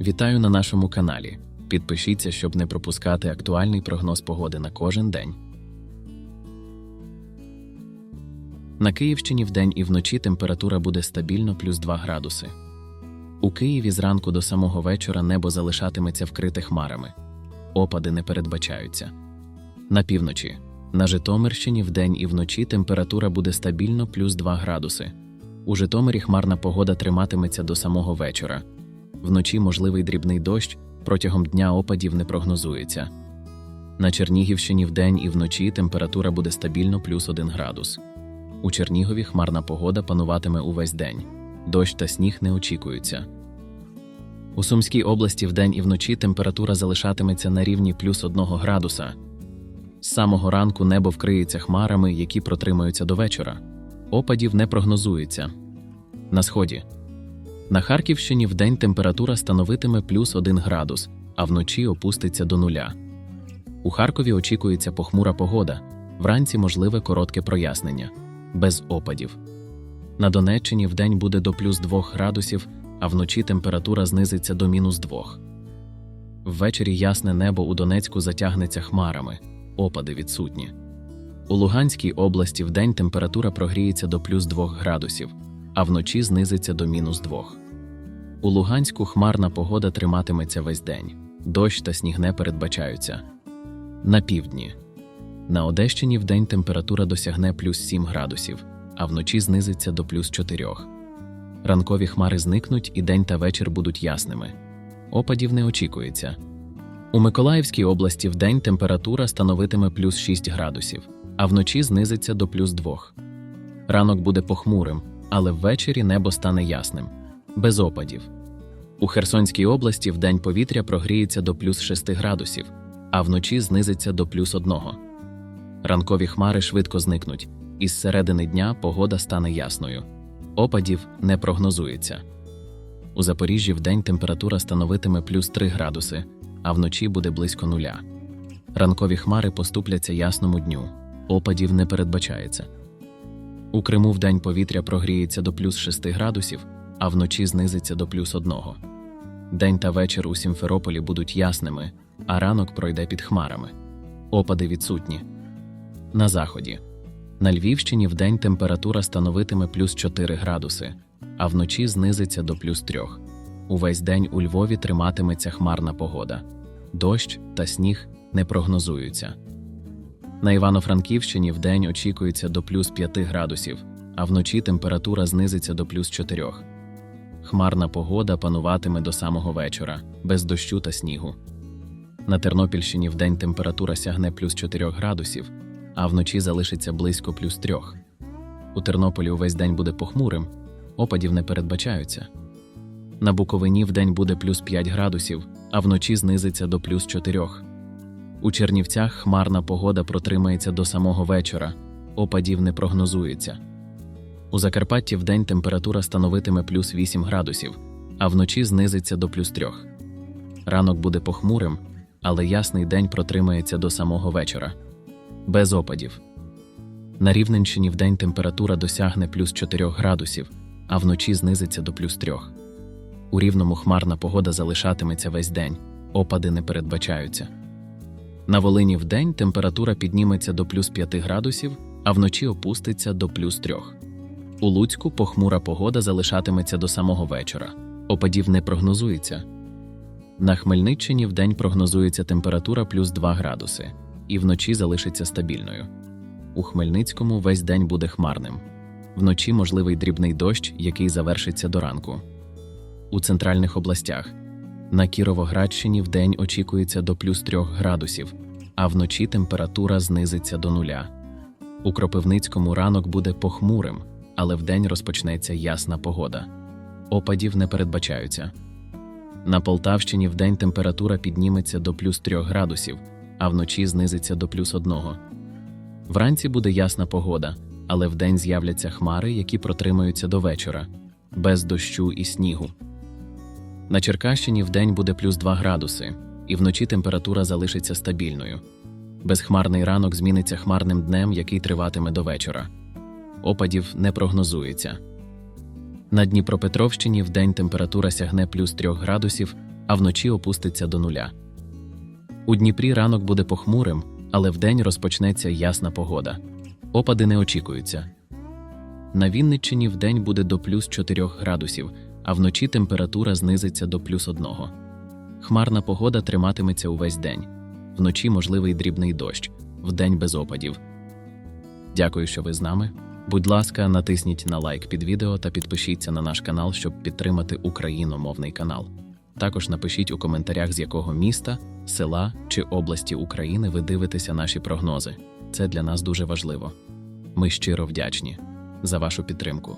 Вітаю на нашому каналі. Підпишіться, щоб не пропускати актуальний прогноз погоди на кожен день. На Київщині вдень і вночі температура буде стабільно плюс 2 градуси. У Києві зранку до самого вечора небо залишатиметься вкрите хмарами. Опади не передбачаються. На півночі. На Житомирщині вдень і вночі температура буде стабільно плюс 2 градуси. У Житомирі хмарна погода триматиметься до самого вечора. Вночі можливий дрібний дощ, протягом дня опадів не прогнозується. На Чернігівщині вдень і вночі температура буде стабільно плюс 1 градус. У Чернігові хмарна погода пануватиме увесь день. Дощ та сніг не очікуються. У Сумській області вдень і вночі температура залишатиметься на рівні плюс 1 градуса. З самого ранку небо вкриється хмарами, які протримаються до вечора. Опадів не прогнозується. На сході. На Харківщині вдень температура становитиме плюс 1 градус, а вночі опуститься до нуля. У Харкові очікується похмура погода, вранці можливе коротке прояснення, без опадів. На Донеччині вдень буде до плюс 2 градусів, а вночі температура знизиться до мінус 2. Ввечері ясне небо у Донецьку затягнеться хмарами, опади відсутні. У Луганській області вдень температура прогріється до плюс 2 градусів, а вночі знизиться до мінус 2. У Луганську хмарна погода триматиметься весь день. Дощ та сніг не передбачаються. На півдні. На Одещині вдень температура досягне плюс 7 градусів, а вночі знизиться до плюс 4. Ранкові хмари зникнуть і день та вечір будуть ясними. Опадів не очікується. У Миколаївській області вдень температура становитиме плюс 6 градусів, а вночі знизиться до плюс 2. Ранок буде похмурим, але ввечері небо стане ясним, без опадів. У Херсонській області вдень повітря прогріється до плюс 6 градусів, а вночі знизиться до плюс 1. Ранкові хмари швидко зникнуть, і з середини дня погода стане ясною. Опадів не прогнозується. У Запоріжжі вдень температура становитиме плюс 3 градуси, а вночі буде близько нуля. Ранкові хмари поступляться ясному дню, опадів не передбачається. У Криму вдень повітря прогріється до плюс 6 градусів, а вночі знизиться до плюс 1. День та вечір у Сімферополі будуть ясними, а ранок пройде під хмарами. Опади відсутні. На заході. На Львівщині вдень температура становитиме плюс 4 градуси, а вночі знизиться до плюс 3. Увесь день у Львові триматиметься хмарна погода. Дощ та сніг не прогнозуються. На Івано-Франківщині вдень очікується до плюс 5 градусів, а вночі температура знизиться до плюс 4. Хмарна погода пануватиме до самого вечора, без дощу та снігу. На Тернопільщині вдень температура сягне плюс 4 градусів, а вночі залишиться близько плюс 3. У Тернополі увесь день буде похмурим, опадів не передбачаються. На Буковині вдень буде плюс 5 градусів, а вночі знизиться до плюс 4. У Чернівцях хмарна погода протримається до самого вечора, опадів не прогнозується. У Закарпатті вдень температура становитиме плюс 8 градусів, а вночі знизиться до плюс 3. Ранок буде похмурим, але ясний день протримається до самого вечора. Без опадів. На Рівненщині вдень температура досягне плюс 4 градусів, а вночі знизиться до плюс 3. У рівному хмарна погода залишатиметься весь день, опади не передбачаються. На Волині вдень температура підніметься до плюс 5 градусів, а вночі опуститься до плюс 3. У Луцьку похмура погода залишатиметься до самого вечора. Опадів не прогнозується. На Хмельниччині вдень прогнозується температура плюс 2 градуси, і вночі залишиться стабільною. У Хмельницькому весь день буде хмарним. Вночі можливий дрібний дощ, який завершиться до ранку. У центральних областях на Кіровоградщині вдень очікується до плюс 3 градусів, а вночі температура знизиться до нуля. У Кропивницькому ранок буде похмурим, але вдень розпочнеться ясна погода. Опадів не передбачаються. На Полтавщині вдень температура підніметься до плюс 3 градусів, а вночі знизиться до плюс 1. Вранці буде ясна погода, але вдень з'являться хмари, які протримаються до вечора, без дощу і снігу. На Черкащині вдень буде плюс 2 градуси, і вночі температура залишиться стабільною. Безхмарний ранок зміниться хмарним днем, який триватиме до вечора. Опадів не прогнозується. На Дніпропетровщині вдень температура сягне плюс 3 градусів, а вночі опуститься до нуля. У Дніпрі ранок буде похмурим, але вдень розпочнеться ясна погода. Опади не очікуються. На Вінниччині вдень буде до плюс 4 градусів, а вночі температура знизиться до плюс 1. Хмарна погода триматиметься увесь день. Вночі можливий дрібний дощ, вдень без опадів. Дякую, що ви з нами. Будь ласка, натисніть на лайк під відео та підпишіться на наш канал, щоб підтримати україномовний канал. Також напишіть у коментарях, з якого міста, села чи області України ви дивитеся наші прогнози. Це для нас дуже важливо. Ми щиро вдячні за вашу підтримку.